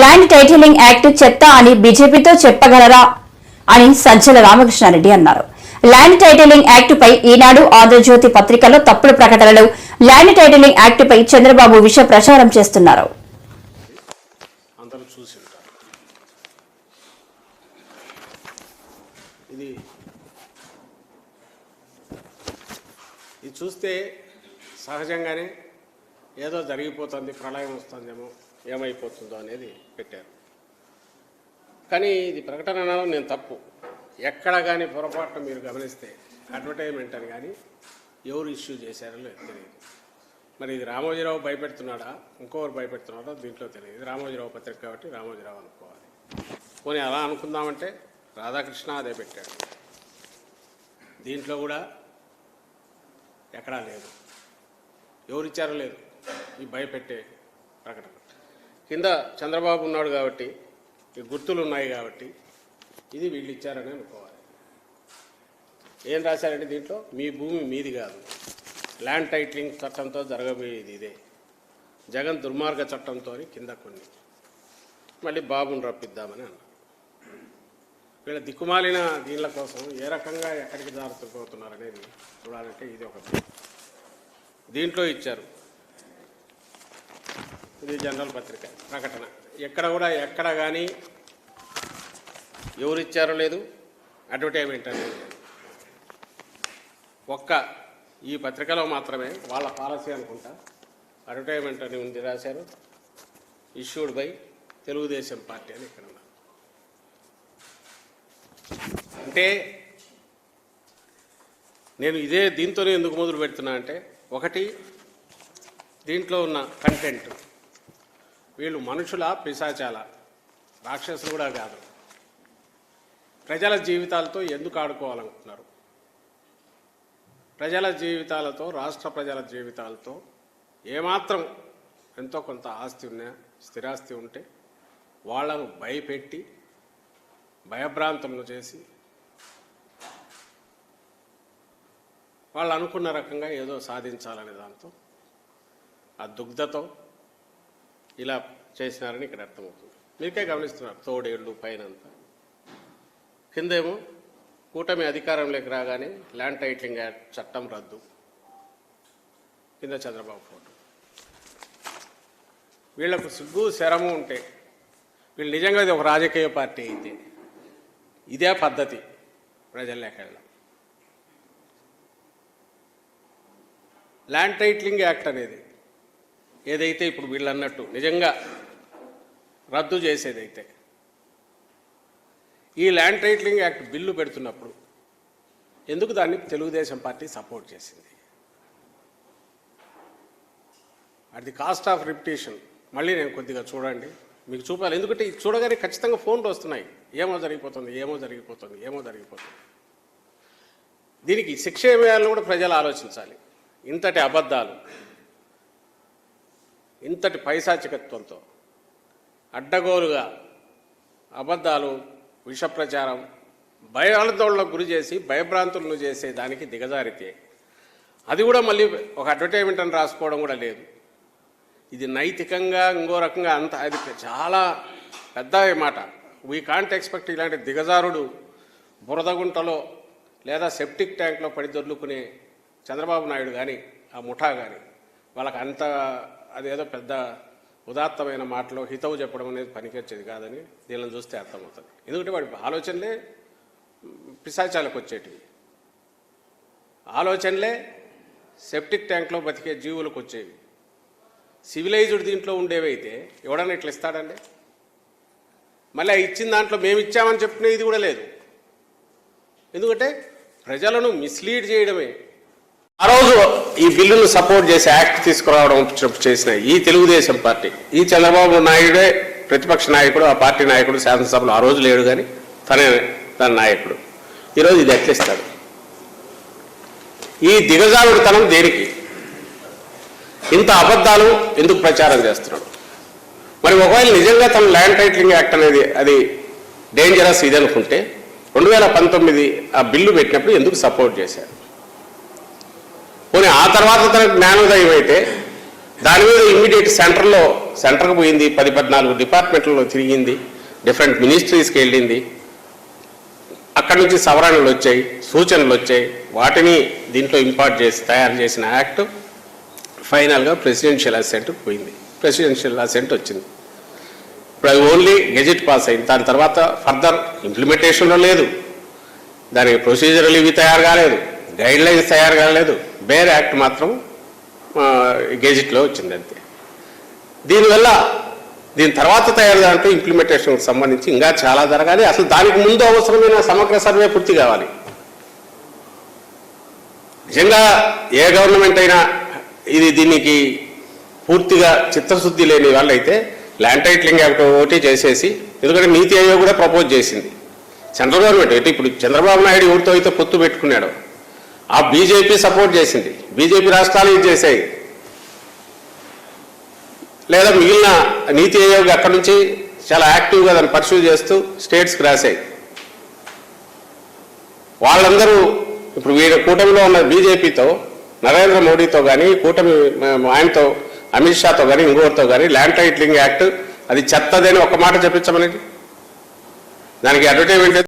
Land titling act చెత్త అని బీజేపీతో చెప్పగలరా అని సజ్జల రామకృష్ణారెడ్డి అన్నారు. ల్యాండ్ టైటిలింగ్ యాక్ట్ పై ఈనాడు ఆంధ్రజ్యోతి పత్రికలో తప్పుడు ప్రకటనలు ల్యాండ్ టైటిలింగ్ యాక్ట్ పై చంద్రబాబు విష ప్రచారం చేస్తున్నారు. ఇది చూస్తే సహజంగానే ఏదో జరిగిపోతుంది ప్రళయం వస్తుందేమో. ఏమైపోతుందో అనేది పెట్టారు. కానీ ఇది ప్రకటన అనడం నేను తప్పు. ఎక్కడ కానీ పొరపాటున మీరు గమనిస్తే అడ్వర్టైజ్మెంట్ అని కానీ ఎవరు ఇష్యూ చేశారో లేదు తెలియదు. మరి ఇది రామోజీరావు భయపెడుతున్నాడా? ఇంకొకరు భయపెడుతున్నాడో దీంట్లో తెలియదు. ఇది రామోజీరావు పత్రిక కాబట్టి రామోజీరావు అనుకోవాలి. పోనీ అలా అనుకుందామంటే రాధాకృష్ణ అదే పెట్టాడు. దీంట్లో కూడా ఎక్కడా లేదు. ఎవరిచ్చారో లేదు ఈ భయపెట్టే ప్రకటన. కింద చంద్రబాబు ఉన్నాడు కాబట్టి ఈ గుర్తులు ఉన్నాయి కాబట్టి ఇది వీళ్ళు ఇచ్చారని అనుకోవాలి. ఏం రాశారంటే దీంట్లో మీ భూమి మీది కాదు. ల్యాండ్ టైటిలింగ్ చట్టంతో జరగబోయేది ఇదే. జగన్ దుర్మార్గ చట్టంతో కింద కొన్ని. మళ్ళీ బాబుని రప్పిద్దామని అన్నారు వీళ్ళ దిక్కుమాలిన దీనిల కోసం ఏ రకంగా ఎక్కడికి జారుతుపోతున్నారు అనేది చూడాలంటే ఇది ఒకటి దీంట్లో ఇచ్చారు. ఇది జనరల్ పత్రిక ప్రకటన. ఎక్కడ కూడా ఎక్కడ కానీ ఎవరిచ్చారో లేదు అడ్వర్టైజ్మెంట్ అనేది ఒక్క ఈ పత్రికలో మాత్రమే వాళ్ళ పాలసీ అనుకుంటా అడ్వర్టైజ్మెంట్ అని ఉంది రాశారు ఇష్యూడ్ బై తెలుగుదేశం పార్టీ అని ఇక్కడ ఉన్నారు. అంటే నేను ఇదే దీంతోనే ఎందుకు మొదలు పెడుతున్నా అంటే ఒకటి దీంట్లో ఉన్న కంటెంట్ వీళ్ళు మనుషుల పిశాచాల? రాక్షసులు కూడా కాదు. ప్రజల జీవితాలతో ఎందుకు ఆడుకోవాలనుకుంటున్నారు? ప్రజల జీవితాలతో రాష్ట్ర ప్రజల జీవితాలతో ఏమాత్రం ఎంతో కొంత ఆస్తి ఉన్నా స్థిరాస్తి ఉంటే వాళ్ళను భయపెట్టి భయభ్రాంతములు చేసి వాళ్ళు అనుకున్న రకంగా ఏదో సాధించాలనే దాంతో ఆ దుగ్ధతో ఇలా చేసినారని ఇక్కడ అర్థమవుతుంది. మీకే గమనిస్తున్నారు తోడేళ్ళు పైన అంతా కిందేమో కూటమి అధికారంలోకి రాగానే ల్యాండ్ టైటిలింగ్ యాక్ట్ చట్టం రద్దు. కింద చంద్రబాబు ఫోటో. వీళ్ళకు సిగ్గు శరము ఉంటే వీళ్ళు నిజంగా ఇది ఒక రాజకీయ పార్టీ అయితే ఇదే పద్ధతి ప్రజల్లోకి వెళ్ళడం. ల్యాండ్ టైటిలింగ్ యాక్ట్ అనేది ఏదైతే ఇప్పుడు వీళ్ళు అన్నట్టు నిజంగా రద్దు చేసేదైతే ఈ ల్యాండ్ టైటిలింగ్ యాక్ట్ బిల్లు పెడుతున్నప్పుడు ఎందుకు దాన్ని తెలుగుదేశం పార్టీ సపోర్ట్ చేసింది? At the cost of repetition మళ్ళీ నేను కొద్దిగా చూడండి. మీకు చూపాలి. ఎందుకంటే ఇది చూడగానే ఖచ్చితంగా ఫోన్లు వస్తున్నాయి. ఏమో జరిగిపోతుంది ఏమో జరిగిపోతుంది ఏమో జరిగిపోతుంది. దీనికి శిక్ష ఏమేయాలని కూడా ప్రజలు ఆలోచించాలి. ఇంతటి అబద్ధాలు. ఇంతటి పైశాచికత్వంతో అడ్డగోలుగా అబద్ధాలు విషప్రచారం భయాందోళనకు గురి చేసి భయభ్రాంతులను చేసే దానికి దిగజారితే అది కూడా మళ్ళీ ఒక అడ్వర్టైజ్మెంట్ అని రాసుకోవడం కూడా లేదు. ఇది నైతికంగా ఇంకో రకంగా అంత అది చాలా పెద్ద మాట. వీ కాంట్ ఎక్స్పెక్ట్ ఇలాంటి దిగజారుడు బురదగుంటలో లేదా సెప్టిక్ ట్యాంక్లో పడి దొర్లుకునే చంద్రబాబు నాయుడు కానీ ఆ ముఠా కానీ వాళ్ళకి అంత అదేదో పెద్ద ఉదాత్తమైన మాటలో హితవు చెప్పడం అనేది పనికొచ్చేది కాదని దీనిని చూస్తే అర్థమవుతుంది. ఎందుకంటే వాడి ఆలోచనలే పిశాచాలకు వచ్చేటివి. ఆలోచనలే సెప్టిక్ ట్యాంక్లో బతికే జీవులకు వచ్చేవి. సివిలైజ్డ్ దీంట్లో ఉండేవైతే ఎవడన్నా ఇట్లా ఇస్తాడండి? మళ్ళీ ఆ ఇచ్చిన దాంట్లో మేము ఇచ్చామని చెప్పుకునే ఇది కూడా లేదు. ఎందుకంటే ప్రజలను మిస్లీడ్ చేయడమే. ఆ రోజు ఈ బిల్లును సపోర్ట్ చేసి యాక్ట్ తీసుకురావడం చేసిన ఈ తెలుగుదేశం పార్టీ ఈ చంద్రబాబు నాయుడే ప్రతిపక్ష నాయకుడు ఆ పార్టీ నాయకుడు శాసనసభలో ఆ రోజు లేడు కానీ తనే తన నాయకుడు. ఈరోజు ఇది ఎట్లిస్తాడు? ఈ దిగజారుడితనం దేనికి? ఇంత అబద్ధాలు ఎందుకు ప్రచారం చేస్తున్నాడు? మరి ఒకవేళ నిజంగా తన ల్యాండ్ టైటిలింగ్ యాక్ట్ అనేది అది డేంజరస్ ఇది అనుకుంటే రెండు వేల పంతొమ్మిది ఆ బిల్లు పెట్టినప్పుడు ఎందుకు సపోర్ట్ చేశారు? పోనీ ఆ తర్వాత తన జ్ఞానోదయం అయితే దాని మీద ఇమ్మీడియట్ సెంటర్లో సెంటర్కి పోయింది పది పద్నాలుగు డిపార్ట్మెంట్లలో తిరిగింది డిఫరెంట్ మినిస్ట్రీస్కి వెళ్ళింది. అక్కడి నుంచి సవరణలు వచ్చాయి సూచనలు వచ్చాయి. వాటిని దీంట్లో ఇంపార్ట్ చేసి తయారు చేసిన యాక్ట్ ఫైనల్గా ప్రెసిడెన్షియల్ అసెంట్ పోయింది. ప్రెసిడెన్షియల్ అసెంట్ వచ్చింది. ఇప్పుడు అది ఓన్లీ గెజెట్ పాస్ అయింది. దాని తర్వాత ఫర్దర్ ఇంప్లిమెంటేషన్లో లేదు. దానికి ప్రొసీజర్లు ఇవి తయారు కాలేదు. గైడ్ లైన్స్ తయారు కాలేదు. బేర్ యాక్ట్ మాత్రం గెజిట్లో వచ్చింది అంతే. దీనివల్ల దీని తర్వాత తయారు దాంట్లో ఇంప్లిమెంటేషన్కి సంబంధించి ఇంకా చాలా జరగాలి. అసలు దానికి ముందు అవసరమైన సమగ్ర సర్వే పూర్తి కావాలి. నిజంగా ఏ గవర్నమెంట్ అయినా ఇది దీనికి పూర్తిగా చిత్తశుద్ధి లేని వాళ్ళైతే ల్యాండ్ టైట్లింగ్ యాక్ట్ ఒకటి చేసేసి ఎందుకంటే నీతి ఆయోగ్ కూడా ప్రపోజ్ చేసింది. సెంట్రల్ గవర్నమెంట్ అయితే ఇప్పుడు చంద్రబాబు నాయుడు ఎవరితో అయితే పొత్తు పెట్టుకున్నాడు ఆ బీజేపీ సపోర్ట్ చేసింది. బీజేపీ రాష్ట్రాలు ఇది చేసాయి లేదా మిగిలిన నీతి ఆయోగ్ అక్కడి నుంచి చాలా యాక్టివ్గా దాన్ని పర్సూ చేస్తూ స్టేట్స్కి రాశాయి. వాళ్ళందరూ ఇప్పుడు వీళ్ళ కూటమిలో ఉన్న బీజేపీతో నరేంద్ర మోడీతో కానీ కూటమి ఆయనతో అమిత్ షాతో కానీ ఇంకోరితో కానీ ల్యాండ్ టైట్లింగ్ యాక్ట్ అది చెత్తదని ఒక మాట చెప్పించమని దానికి అడ్వర్టైజ్మెంట్